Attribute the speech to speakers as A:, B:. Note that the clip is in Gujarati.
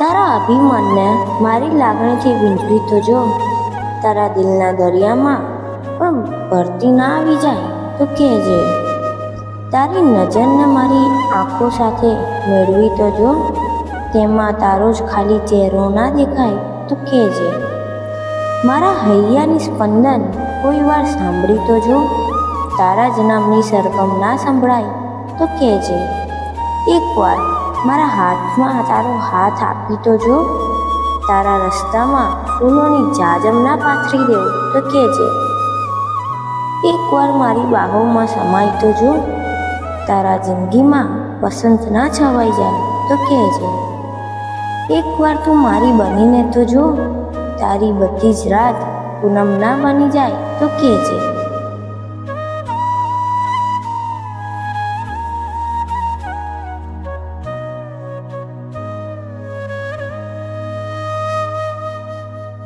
A: તારા અભિમાનને મારી લાગણીથી વીંધવી તો જો. તારા દિલના દરિયામાં પણ ભરતી ના આવી જાય તો કહેજે. તારી નજરને મારી આંખો સાથે મેળવી તો જો. તેમાં તારો જ ખાલી ચહેરો ના દેખાય તો કહેજે. મારા હૈયાની સ્પંદન કોઈ વાર સાંભળી તો જો. તારા જ નામની સરગમ ના સંભળાય તો કહેજે. એકવાર મારા હાથમાં તારો હાથ આપી તો જો. તારા રસ્તામાં ફૂલોની જાજમ ના પાથરી દેવું તો કહેજે એકવાર મારી બાહોમાં સમાય તો જો. તારા જિંદગીમાં વસંત ના છવાઈ જાય તો કહેજે એકવાર તું મારી બનીને તો જો. તારી બધી જ રાત પૂનમ ના બની જાય તો કહેજે